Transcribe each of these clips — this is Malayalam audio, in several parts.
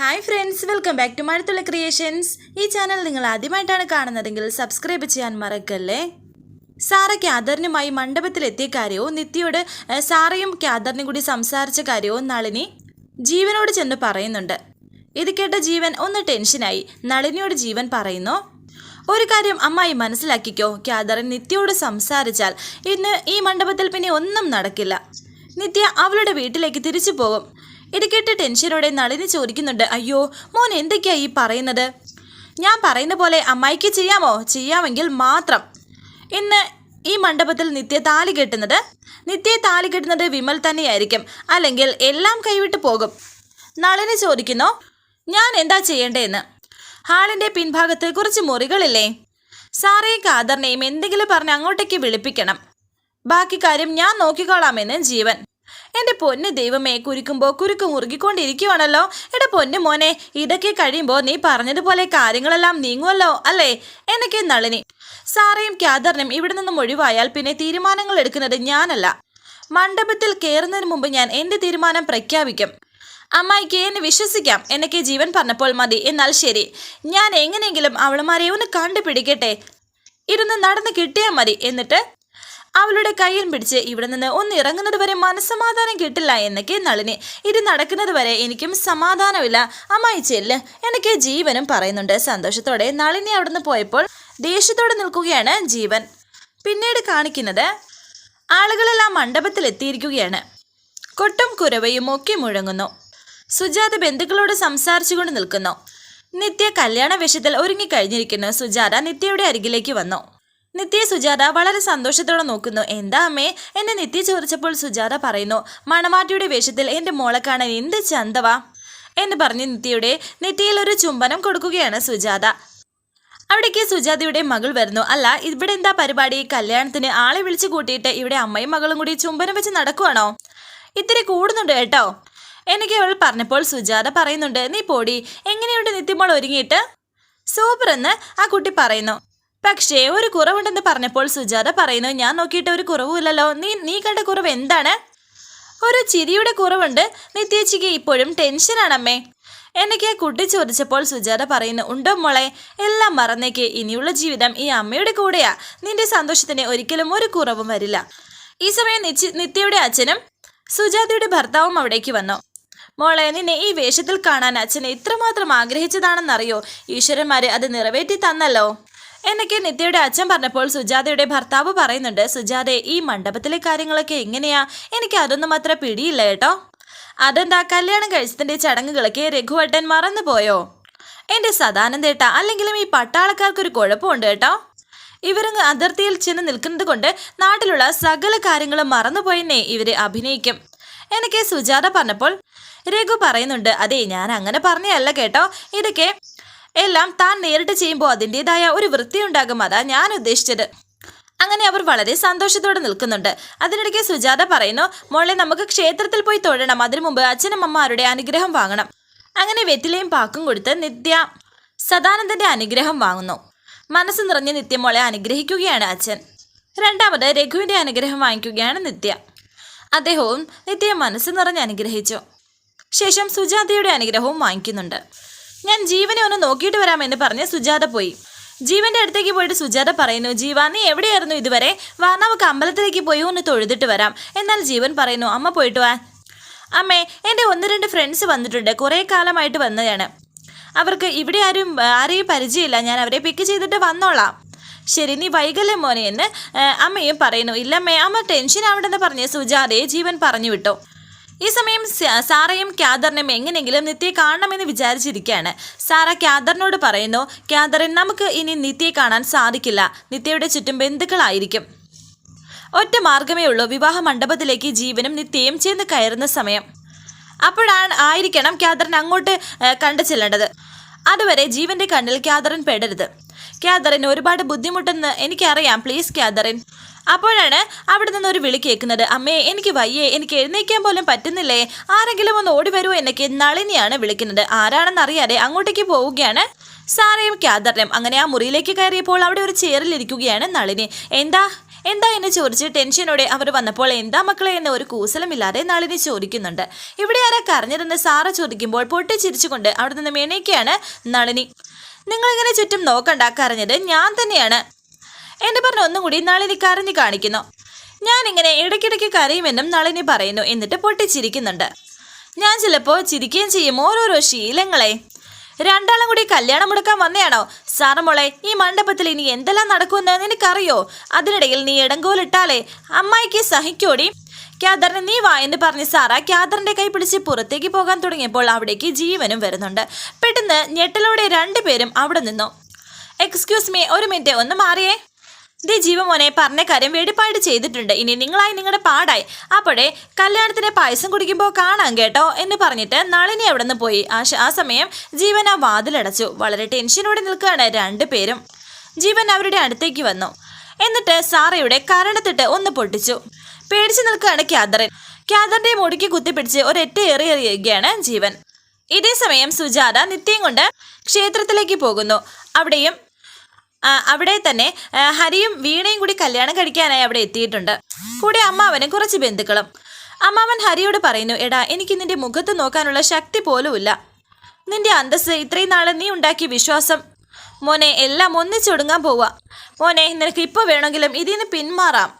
Hi friends welcome back to മഴത്തുള്ള creations ഈ ചാനൽ നിങ്ങൾ ആദ്യമായിട്ടാണ് കാണുന്നതെങ്കിൽ സബ്സ്ക്രൈബ് ചെയ്യാൻ മറക്കല്ലേ? സാറ ക്യാദറിനുമായി മണ്ഡപത്തിലെത്തിയ കാര്യവും നിത്യയോട് സാറയും ക്യാദറിനും കൂടി സംസാരിച്ച കാര്യവും നളിനി ജീവനോട് ചെന്ന് പറയുന്നുണ്ട്. ഇത് കേട്ട ജീവൻ ഒന്ന് ടെൻഷനായി നളിനിയോട് ജീവൻ പറയുന്നു ഒരു കാര്യം അമ്മായി മനസ്സിലാക്കിക്കോ. ക്യാദറിൻ നിത്യയോട് സംസാരിച്ചാൽ ഇന്ന് ഈ മണ്ഡപത്തിൽ പിന്നെ ഒന്നും നടക്കില്ല. നിത്യ അവളുടെ വീട്ടിലേക്ക് തിരിച്ചു പോകും. ഇത് കേട്ട് ടെൻഷനോടെ നളിനി ചോദിക്കുന്നുണ്ട് അയ്യോ മോൻ എന്തൊക്കെയാ ഈ പറയുന്നത്? ഞാൻ പറയുന്ന പോലെ അമ്മായിക്ക് ചെയ്യാമോ? ചെയ്യാമെങ്കിൽ മാത്രം. ഇന്ന് ഈ മണ്ഡപത്തിൽ നിത്യ താലി കെട്ടുന്നത് നിത്യ താലി കെട്ടുന്നത് വിമൽ തന്നെയായിരിക്കും. അല്ലെങ്കിൽ എല്ലാം കൈവിട്ട് പോകും. നളിനി ചോദിക്കുന്നു ഞാൻ എന്താ ചെയ്യേണ്ടതെന്ന്? ഹാളിന്റെ പിൻഭാഗത്ത് കുറച്ച് മുറികളില്ലേ? സാറേയും കാദറിനെയും എന്തെങ്കിലും പറഞ്ഞ് അങ്ങോട്ടേക്ക് വിളിപ്പിക്കണം. ബാക്കി കാര്യം ഞാൻ നോക്കിക്കോളാമെന്ന് ജീവൻ. എന്റെ പൊന്ന് ദൈവമേ കുരുക്കുമ്പോ കുരുക്ക് മുറുകിക്കൊണ്ടിരിക്കുവാണല്ലോ. എന്റെ പൊന്ന് മോനെ ഇതൊക്കെ കഴിയുമ്പോ നീ പറഞ്ഞതുപോലെ കാര്യങ്ങളെല്ലാം നീങ്ങുമല്ലോ അല്ലേ? എന്നൊക്കെ നളിനി. സാറയും ക്യാദറിനും ഇവിടെ നിന്നും ഒഴിവായാൽ പിന്നെ തീരുമാനങ്ങൾ എടുക്കുന്നത് ഞാനല്ല. മണ്ഡപത്തിൽ കയറുന്നതിന് മുമ്പ് ഞാൻ എന്റെ തീരുമാനം പ്രഖ്യാപിക്കും. അമ്മായിക്ക് എന്നെ വിശ്വസിക്കാം എന്നൊക്കെ ജീവൻ പറഞ്ഞപ്പോൾ മതി. എന്നാൽ ശരി ഞാൻ എങ്ങനെയെങ്കിലും അവളുമാരെ ഒന്ന് കണ്ടുപിടിക്കട്ടെ. ഇരുന്ന് നടന്ന് കിട്ടിയാൽ മതി എന്നിട്ട് അവളുടെ കയ്യിൽ പിടിച്ച് ഇവിടെ നിന്ന് ഒന്ന് ഇറങ്ങുന്നത് വരെ മനസ്സമാധാനം കിട്ടില്ല എന്നൊക്കെ നളിനി. ഇത് നടക്കുന്നത് വരെ എനിക്കും സമാധാനമില്ല. അമ്മായി ചെല്ല്. എനിക്ക് ജീവനും പറയുന്നുണ്ട്. സന്തോഷത്തോടെ നളിനി അവിടുന്ന് പോയപ്പോൾ ദേഷ്യത്തോടെ നിൽക്കുകയാണ് ജീവൻ. പിന്നീട് കാണിക്കുന്നത് ആളുകളെല്ലാം മണ്ഡപത്തിൽ എത്തിയിരിക്കുകയാണ് കൊട്ടും കുരവയും ഒക്കെ മുഴങ്ങുന്നു. സുജാത ബന്ധുക്കളോട് സംസാരിച്ചുകൊണ്ട് നിൽക്കുന്നു. നിത്യ കല്യാണ വേഷത്തിൽ ഒരുങ്ങിക്കഴിഞ്ഞിരിക്കുന്നു. സുജാത നിത്യയുടെ അരികിലേക്ക് വന്നു. നിത്യയെ സുജാത വളരെ സന്തോഷത്തോടെ നോക്കുന്നു. എന്താ അമ്മേ? എന്നെ നിത്യ ചോദിച്ചപ്പോൾ സുജാത പറയുന്നു മണമാറ്റിയുടെ വേഷത്തിൽ എന്റെ മോളെ കാണാൻ എന്ത് ചന്തവാ? എന്ന് പറഞ്ഞ് നിത്യയുടെ നിത്യയിൽ ഒരു ചുംബനം കൊടുക്കുകയാണ് സുജാത. അവിടേക്ക് സുജാതയുടെ മകൾ വരുന്നു. അല്ല ഇവിടെ എന്താ പരിപാടി? കല്യാണത്തിന് ആളെ വിളിച്ചു കൂട്ടിയിട്ട് ഇവിടെ അമ്മയും മകളും കൂടി ചുംബനം വെച്ച് നടക്കുവാണോ? ഇത്തിരി കൂടുന്നുണ്ട് കേട്ടോ എനിക്ക് അവൾ പറഞ്ഞപ്പോൾ സുജാത പറയുന്നുണ്ട്. നീ പോടി എങ്ങനെയുണ്ട് നിത്യമോൾ ഒരുങ്ങിയിട്ട്? സൂപ്പർ എന്ന് ആ കുട്ടി പറയുന്നു. പക്ഷേ ഒരു കുറവുണ്ടെന്ന് പറഞ്ഞപ്പോൾ സുജാത പറയുന്നു ഞാൻ നോക്കിയിട്ട് ഒരു കുറവുമില്ലല്ലോ നീ നീ കണ്ട കുറവ് എന്താണ്? ഒരു ചിരിയുടെ കുറവുണ്ട്. നിത്യേച്ചിക്ക് ഇപ്പോഴും ടെൻഷനാണമ്മേ എന്നൊക്കെ ആ കുട്ടി ചോദിച്ചപ്പോൾ സുജാത പറയുന്നു ഉണ്ടോ മോളെ? എല്ലാം മറന്നേക്ക്. ഇനിയുള്ള ജീവിതം ഈ അമ്മയുടെ കൂടെയാ. നിന്റെ സന്തോഷത്തിന് ഒരിക്കലും ഒരു കുറവും വരില്ല. ഈ സമയം നിച്ച് നിത്യയുടെ അച്ഛനും സുജാതയുടെ ഭർത്താവും അവിടേക്ക് വന്നു. മോളെ നിന്നെ ഈ വേഷത്തിൽ കാണാൻ അച്ഛനെ ഇത്രമാത്രം ആഗ്രഹിച്ചതാണെന്നറിയോ? ഈശ്വരന്മാരെ അത് നിറവേറ്റി തന്നല്ലോ. എന്നൊക്കെ നിത്യയുടെ അച്ഛൻ പറഞ്ഞപ്പോൾ സുജാതയുടെ ഭർത്താവ് പറയുന്നുണ്ട് സുജാതെ ഈ മണ്ഡപത്തിലെ കാര്യങ്ങളൊക്കെ എങ്ങനെയാ? എനിക്ക് അതൊന്നും അത്ര പിടിയില്ല കേട്ടോ. അതെന്താ കല്യാണം കഴിച്ചതിന്റെ ചടങ്ങുകളൊക്കെ രഘുവട്ടൻ മറന്നുപോയോ എന്റെ സദാനന്ദേട്ട അല്ലെങ്കിലും ഈ പട്ടാളക്കാർക്കൊരു കുഴപ്പമുണ്ട് കേട്ടോ. ഇവരങ്ങ് അതിർത്തിയിൽ ചെന്ന് നിൽക്കുന്നത് കൊണ്ട് നാട്ടിലുള്ള സകല കാര്യങ്ങളും മറന്നുപോയെന്നേ ഇവരെ അഭിനയിക്കും. എനിക്ക് സുജാത പറഞ്ഞപ്പോൾ രഘു പറയുന്നുണ്ട് അതെ ഞാൻ അങ്ങനെ പറഞ്ഞല്ല കേട്ടോ. ഇതൊക്കെ എല്ലാം താൻ നേരിട്ട് ചെയ്യുമ്പോൾ അതിന്റെതായ ഒരു വൃത്തിയുണ്ടാകും അതാ ഞാൻ ഉദ്ദേശിച്ചത്. അങ്ങനെ അവർ വളരെ സന്തോഷത്തോടെ നിൽക്കുന്നുണ്ട്. അതിനിടയ്ക്ക് സുജാത പറയുന്നു മോളെ നമുക്ക് ക്ഷേത്രത്തിൽ പോയി തൊഴണം. അതിനു മുമ്പ് അച്ഛനും അമ്മമാരുടെ അനുഗ്രഹം വാങ്ങണം. അങ്ങനെ വെറ്റിലയും പാക്കും കൊടുത്ത് നിത്യ സദാനന്ദന്റെ അനുഗ്രഹം വാങ്ങുന്നു. മനസ്സ് നിറഞ്ഞ നിത്യമോളെ അനുഗ്രഹിക്കുകയാണ് അച്ഛൻ. രണ്ടാമത് രഘുവിന്റെ അനുഗ്രഹം വാങ്ങിക്കുകയാണ് നിത്യ. അദ്ദേഹവും നിത്യയെ മനസ്സ് നിറഞ്ഞ് അനുഗ്രഹിച്ചു. ശേഷം സുജാതയുടെ അനുഗ്രഹവും വാങ്ങിക്കുന്നുണ്ട്. ഞാൻ ജീവനെ ഒന്ന് നോക്കിയിട്ട് വരാമെന്ന് പറഞ്ഞ് സുജാത പോയി. ജീവന്റെ അടുത്തേക്ക് പോയിട്ട് സുജാത പറയുന്നു ജീവ നീ എവിടെയായിരുന്നു ഇതുവരെ? വാ നമുക്ക് അമ്പലത്തിലേക്ക് പോയി ഒന്ന് തൊഴുതിട്ട് വരാം. എന്നാൽ ജീവൻ പറയുന്നു അമ്മ പോയിട്ട് വാ. അമ്മേ എന്റെ ഒന്ന് രണ്ട് ഫ്രണ്ട്സ് വന്നിട്ടുണ്ട്. കുറേ കാലമായിട്ട് വന്നതാണ്. അവർക്ക് ഇവിടെ ആരും ആരെയും പരിചയമില്ല. ഞാൻ അവരെ പിക്ക് ചെയ്തിട്ട് വന്നോളാം. ശരി നീ വൈകല്ലേ മോനെ എന്ന് അമ്മയും പറയുന്നു. ഇല്ലമ്മേ അമ്മ ടെൻഷൻ ആവണ്ടെന്ന് പറഞ്ഞ് സുജാതയെ ജീവൻ പറഞ്ഞു വിട്ടു. ഈ സമയം സാറയും ക്യാദറിനും എങ്ങനെയെങ്കിലും നിത്യയെ കാണണമെന്ന് വിചാരിച്ചിരിക്കുകയാണ്. സാറ ക്യാദറിനോട് പറയുന്നു ക്യാദറിൻ നമുക്ക് ഇനി നിത്യയെ കാണാൻ സാധിക്കില്ല. നിത്യയുടെ ചുറ്റും ബന്ധുക്കളായിരിക്കും. ഒറ്റ മാർഗമേ ഉള്ളൂ. വിവാഹ മണ്ഡപത്തിലേക്ക് ജീവനും നിത്യയും ചെന്ന് കയറുന്ന സമയം. അപ്പോഴാണ് ആയിരിക്കണം ക്യാദറിൻ അങ്ങോട്ട് കണ്ടു ചെല്ലേണ്ടത്. അതുവരെ ജീവന്റെ കണ്ണിൽ ക്യാദറിൻ പെടരുത്. ക്യാദറിൻ ഒരുപാട് ബുദ്ധിമുട്ടെന്ന് എനിക്കറിയാം. പ്ലീസ് ക്യാദറിൻ അപ്പോഴാണ് അവിടെ നിന്ന് ഒരു വിളി കേൾക്കുന്നത്. അമ്മേ എനിക്ക് വയ്യേ എനിക്ക് എഴുന്നേക്കാൻ പോലും പറ്റുന്നില്ലേ? ആരെങ്കിലും ഒന്ന് ഓടി വരൂ എന്നൊക്കെ നളിനിയാണ് വിളിക്കുന്നത്. ആരാണെന്ന് അറിയാതെ അങ്ങോട്ടേക്ക് പോവുകയാണ് സാറയും ക്യാദറിനും അങ്ങനെ ആ മുറിയിലേക്ക് കയറിയപ്പോൾ അവിടെ ഒരു ചെയറിൽ ഇരിക്കുകയാണ് നളിനി. എന്താ? എന്താ എന്ന് ചോദിച്ച് ടെൻഷനോടെ അവർ വന്നപ്പോൾ എന്താ മക്കളെ എന്ന് ഒരു കൂസലമില്ലാതെ നളിനി ചോദിക്കുന്നുണ്ട്. ഇവിടെ ആരാ കരഞ്ഞതെന്ന് സാറ ചോദിക്കുമ്പോൾ പൊട്ടിച്ചിരിച്ചുകൊണ്ട് അവിടെ നിന്ന് മേണയ്ക്കാണ് നളിനി. നിങ്ങളിങ്ങനെ ചുറ്റും നോക്കണ്ട കരഞ്ഞത് ഞാൻ തന്നെയാണ്. എന്നെ പറഞ്ഞ ഒന്നും കൂടി നളിനി കരഞ്ഞു കാണിക്കുന്നു. ഞാനിങ്ങനെ ഇടയ്ക്കിടയ്ക്ക് കരയുമെന്നും നളിനി പറയുന്നു എന്നിട്ട് പൊട്ടിച്ചിരിക്കുന്നുണ്ട്. ഞാൻ ചിലപ്പോൾ ചിരിക്കുകയും ചെയ്യും ഓരോരോ ശീലങ്ങളെ. രണ്ടാളും കൂടി കല്യാണം മുടക്കാൻ വന്നെയാണോ? സാറമോളെ ഈ മണ്ഡപത്തിൽ ഇനി എന്തെല്ലാം നടക്കുമെന്ന് നിനക്കറിയോ? അതിനിടയിൽ നീ ഇടങ്കോലിട്ടാലേ അമ്മായിക്ക് സഹിക്കോടി. ക്യാദറിന് നീ വാ എന്ന് പറഞ്ഞ് സാറ ക്യാദറിന്റെ കൈ പിടിച്ച് പുറത്തേക്ക് പോകാൻ തുടങ്ങിയപ്പോൾ അവിടേക്ക് ജീവനും വരുന്നുണ്ട്. പെട്ടെന്ന് ഞെട്ടലോടെ രണ്ടുപേരും അവിടെ നിന്നു. എക്സ്ക്യൂസ് മീ ഒരു മിനിറ്റ് ഒന്ന് മാറിയേ. ദേ ജീവമോനെ പറഞ്ഞ കാര്യം വെടിപ്പായിട്ട് ചെയ്തിട്ടുണ്ട്. ഇനി നിങ്ങളായി നിങ്ങളുടെ പാടായി. അപ്പോഴേ കല്യാണത്തിന് പായസം കുടിക്കുമ്പോൾ കാണാം കേട്ടോ എന്ന് പറഞ്ഞിട്ട് നളിനി അവിടെ നിന്ന് പോയി. ആ ആ സമയം ജീവൻ ആ വാതിലടച്ചു. വളരെ ടെൻഷനോടെ നിൽക്കുകയാണ് രണ്ടുപേരും. ജീവൻ അവരുടെ അടുത്തേക്ക് വന്നു. എന്നിട്ട് സാറയുടെ കരണത്തിട്ട് ഒന്ന് പൊട്ടിച്ചു. പേടിച്ചു നിൽക്കുകയാണ് ക്യാദറിൻ ക്യാദറിന്റെ മുടിക്ക് കുത്തിപ്പിടിച്ച് ഒരൊറ്റ ഏറി എറിയുകയാണ് ജീവൻ. ഇതേ സമയം സുജാത നിത്യം കൊണ്ട് ക്ഷേത്രത്തിലേക്ക് പോകുന്നു. അവിടെയും അവിടെ തന്നെ ഹരിയും വീണയും കൂടി കല്യാണം കഴിക്കാനായി അവിടെ എത്തിയിട്ടുണ്ട്. കൂടെ അമ്മാവനും കുറച്ച് ബന്ധുക്കളും. അമ്മാവൻ ഹരിയോട് പറയുന്നു എടാ എനിക്ക് നിന്റെ മുഖത്ത് നോക്കാനുള്ള ശക്തി പോലുമില്ല. നിന്റെ അന്തസ് ഇത്രയും നാളെ നീ ഉണ്ടാക്കിയ വിശ്വാസം. മോനെ എല്ലാം ഒന്നിച്ചൊടുങ്ങാൻ പോവാ. മോനെ നിനക്ക് ഇപ്പോൾ വേണമെങ്കിലും ഇതിൽ നിന്ന് പിന്മാറാം.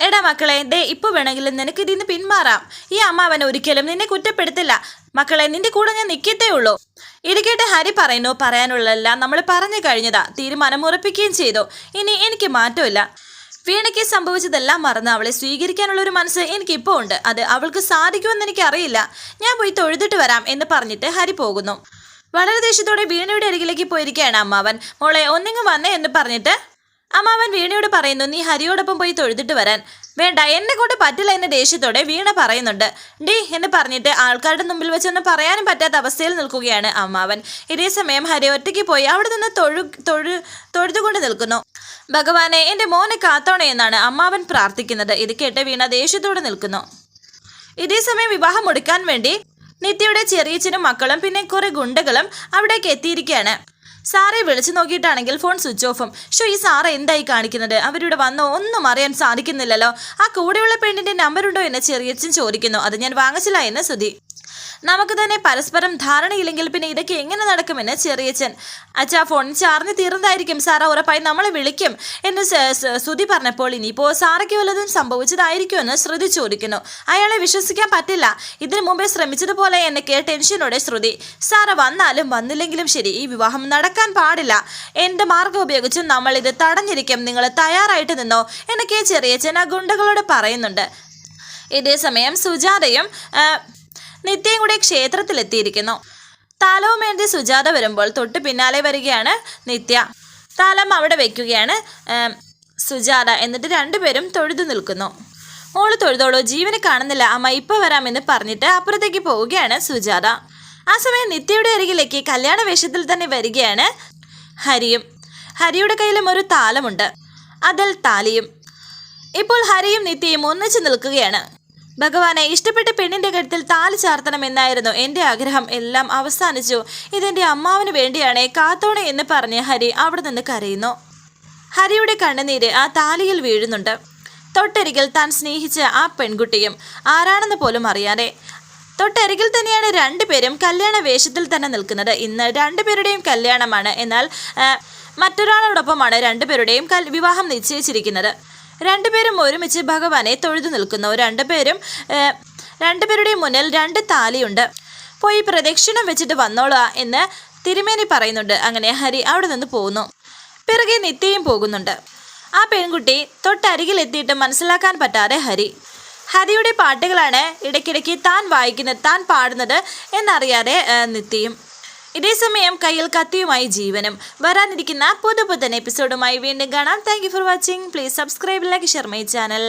എടാ മക്കളെ ദേ ഇപ്പോൾ വേണമെങ്കിലും നിനക്ക് ഇതിന്ന് പിന്മാറാം. ഈ അമ്മാവൻ ഒരിക്കലും നിന്നെ കുറ്റപ്പെടുത്തില്ല. മക്കളെ നിന്റെ കൂടെ ഞാൻ നിൽക്കത്തേ ഉള്ളൂ. ഇത് കേട്ട് ഹരി പറയുന്നു. പറയാനുള്ളതെല്ലാം നമ്മൾ പറഞ്ഞു കഴിഞ്ഞതാ. തീരുമാനം ഉറപ്പിക്കുകയും ചെയ്തു. ഇനി എനിക്ക് മാറ്റമില്ല. വീണയ്ക്ക് സംഭവിച്ചതെല്ലാം മറന്ന് അവളെ സ്വീകരിക്കാനുള്ള ഒരു മനസ്സ് എനിക്കിപ്പോൾ ഉണ്ട്. അത് അവൾക്ക് സാധിക്കുമെന്ന് എനിക്കറിയില്ല. ഞാൻ പോയി തൊഴുതിട്ട് വരാം എന്ന് പറഞ്ഞിട്ട് ഹരി പോകുന്നു. വളരെ ദേഷ്യത്തോടെ വീണയുടെ അരികിലേക്ക് പോയിരിക്കുകയാണ് അമ്മാവൻ. മോളെ ഒന്നിങ്ങ് വന്നേ എന്ന് പറഞ്ഞിട്ട് അമ്മാവൻ വീണയോട് പറയുന്നു നീ ഹരിയോടൊപ്പം പോയി തൊഴുതിട്ട് വരാൻ. വേണ്ട എന്നെ കൊണ്ട് പറ്റില്ല എന്ന ദേഷ്യത്തോടെ വീണ പറയുന്നുണ്ട്. ഡി എന്ന് പറഞ്ഞിട്ട് ആൾക്കാരുടെ മുമ്പിൽ വെച്ചൊന്നും പറയാനും പറ്റാത്ത അവസ്ഥയിൽ നിൽക്കുകയാണ് അമ്മാവൻ. ഇതേ സമയം ഹരി ഒറ്റയ്ക്ക് പോയി അവിടെ നിന്ന് തൊഴു തൊഴു തൊഴുതുകൊണ്ട് നിൽക്കുന്നു. ഭഗവാനെ എന്റെ മോനെ കാത്തോണേ എന്നാണ് അമ്മാവൻ പ്രാർത്ഥിക്കുന്നത്. ഇത് കേട്ട് വീണ ദേഷ്യത്തോടെ നിൽക്കുന്നു. ഇതേ സമയം വിവാഹം ഒടുക്കാൻ വേണ്ടി നിത്യയുടെ ചെറിയച്ഛനും മക്കളും പിന്നെ കുറെ ഗുണ്ടകളും അവിടേക്ക് എത്തിയിരിക്കുകയാണ്. സാറെ വിളിച്ചു നോക്കിയിട്ടാണെങ്കിൽ ഫോൺ സ്വിച്ച് ഓഫും. ഷോ ഈ സാറ് എന്തായി കാണിക്കുന്നത്? അവരിവിടെ വന്നോ ഒന്നും അറിയാൻ സാധിക്കുന്നില്ലല്ലോ. ആ കൂടെയുള്ള പെണ്ണിന്റെ നമ്പർ ഉണ്ടോ എന്ന് ചെറിയച്ഛൻ ചോദിക്കുന്നു. അത് ഞാൻ വാങ്ങിച്ചില്ല എന്ന് സുധി നമുക്ക് തന്നെ പരസ്പരം ധാരണയില്ലെങ്കിൽ പിന്നെ ഇതൊക്കെ എങ്ങനെ നടക്കുമെന്ന് ചെറിയച്ഛൻ. അച്ഛാ ഫോൺ ചാർജ് തീർന്നതായിരിക്കും. സാറ ഉറപ്പായി നമ്മളെ വിളിക്കും എന്ന് ശ്രുതി പറഞ്ഞപ്പോൾ ഇനിയിപ്പോൾ സാറയ്ക്ക് വല്ലതും സംഭവിച്ചതായിരിക്കുമെന്ന് ശ്രുതി ചോദിക്കുന്നു. അയാളെ വിശ്വസിക്കാൻ പറ്റില്ല. ഇതിനു മുമ്പേ ശ്രമിച്ചതുപോലെ എന്നൊക്കെ ടെൻഷനോടെ ശ്രുതി. സാറ വന്നാലും വന്നില്ലെങ്കിലും ശരി ഈ വിവാഹം നടക്കാൻ പാടില്ല. എന്ത് മാർഗം ഉപയോഗിച്ചും നമ്മൾ ഇത് തടഞ്ഞിരിക്കും. നിങ്ങൾ തയ്യാറായിട്ട് നിന്നോ എന്നൊക്കെ ചെറിയച്ഛൻ ആ ഗുണ്ടകളോട് പറയുന്നുണ്ട്. ഇതേസമയം സുജാതയും നിത്യയും കൂടി ക്ഷേത്രത്തിലെത്തിയിരിക്കുന്നു താലവുമേന്തി സുജാത വരുമ്പോൾ തൊട്ട് പിന്നാലെ വരികയാണ് നിത്യ. താലം അവിടെ വയ്ക്കുകയാണ് സുജാത എന്നിട്ട് രണ്ടുപേരും തൊഴുതു നിൽക്കുന്നു. മോൾ തൊഴുതോളൂ ജീവനെ കാണുന്നില്ല അമ്മ ഇപ്പൊ വരാമെന്ന് പറഞ്ഞിട്ട് അപ്പുറത്തേക്ക് പോവുകയാണ് സുജാത. ആ സമയം നിത്യയുടെ അരികിലേക്ക് കല്യാണ വേഷത്തിൽ തന്നെ വരികയാണ് ഹരിയും. ഹരിയുടെ കയ്യിലും ഒരു താലമുണ്ട് അതിൽ താലിയും. ഇപ്പോൾ ഹരിയും നിത്യയും ഒന്നിച്ചു നിൽക്കുകയാണ്. ഭഗവാനെ ഇഷ്ടപ്പെട്ട പെണ്ണിന്റെ കഴുത്തിൽ താലി ചാർത്തണമെന്നായിരുന്നു എന്റെ ആഗ്രഹം. എല്ലാം അവസാനിച്ചു. ഇതെന്റെ അമ്മാവിന് വേണ്ടിയാണേ കാത്തോണെ എന്ന് പറഞ്ഞ് ഹരി അവിടെ നിന്ന് കരയുന്നു. ഹരിയുടെ കണ്ണുനീര് ആ താലിയിൽ വീഴുന്നുണ്ട്. തൊട്ടരികിൽ താൻ സ്നേഹിച്ച ആ പെൺകുട്ടിയും ആരാണെന്ന് പോലും അറിയാതെ. തൊട്ടരികിൽ തന്നെയാണ് രണ്ടുപേരും കല്യാണ വേഷത്തിൽ തന്നെ നിൽക്കുന്നത്. ഇന്ന് രണ്ടുപേരുടെയും കല്യാണമാണ്. എന്നാൽ മറ്റൊരാളോടൊപ്പമാണ് രണ്ടുപേരുടെയും വിവാഹം നിശ്ചയിച്ചിരിക്കുന്നത്. രണ്ടുപേരും ഒരുമിച്ച് ഭഗവാനെ തൊഴുതു നിൽക്കുന്നു. രണ്ടുപേരും രണ്ടുപേരുടെ മുന്നിൽ രണ്ട് താലിയുണ്ട്. പോയി പ്രദക്ഷിണം വെച്ചിട്ട് വന്നോളുക എന്ന് തിരുമേനി പറയുന്നുണ്ട്. അങ്ങനെ ഹരി അവിടെ നിന്ന് പോകുന്നു. പിറകെ നിത്യയും പോകുന്നുണ്ട്. ആ പെൺകുട്ടി തൊട്ടരികിൽ എത്തിയിട്ട് മനസ്സിലാക്കാൻ പറ്റാതെ ഹരി. ഹരിയുടെ പാട്ടുകളാണ് ഇടയ്ക്കിടയ്ക്ക് താൻ വായിക്കുന്നത് താൻ പാടുന്നത് എന്നറിയാതെ നിത്യയും. ഇതേ സമയം കയ്യിൽ കത്തിയുമായി ജീവനും. വരാനിരിക്കുന്ന പുതു പുതൻ എപ്പിസോഡുമായി വീണ്ടും കാണാം. Thank for watching please subscribe like share my channel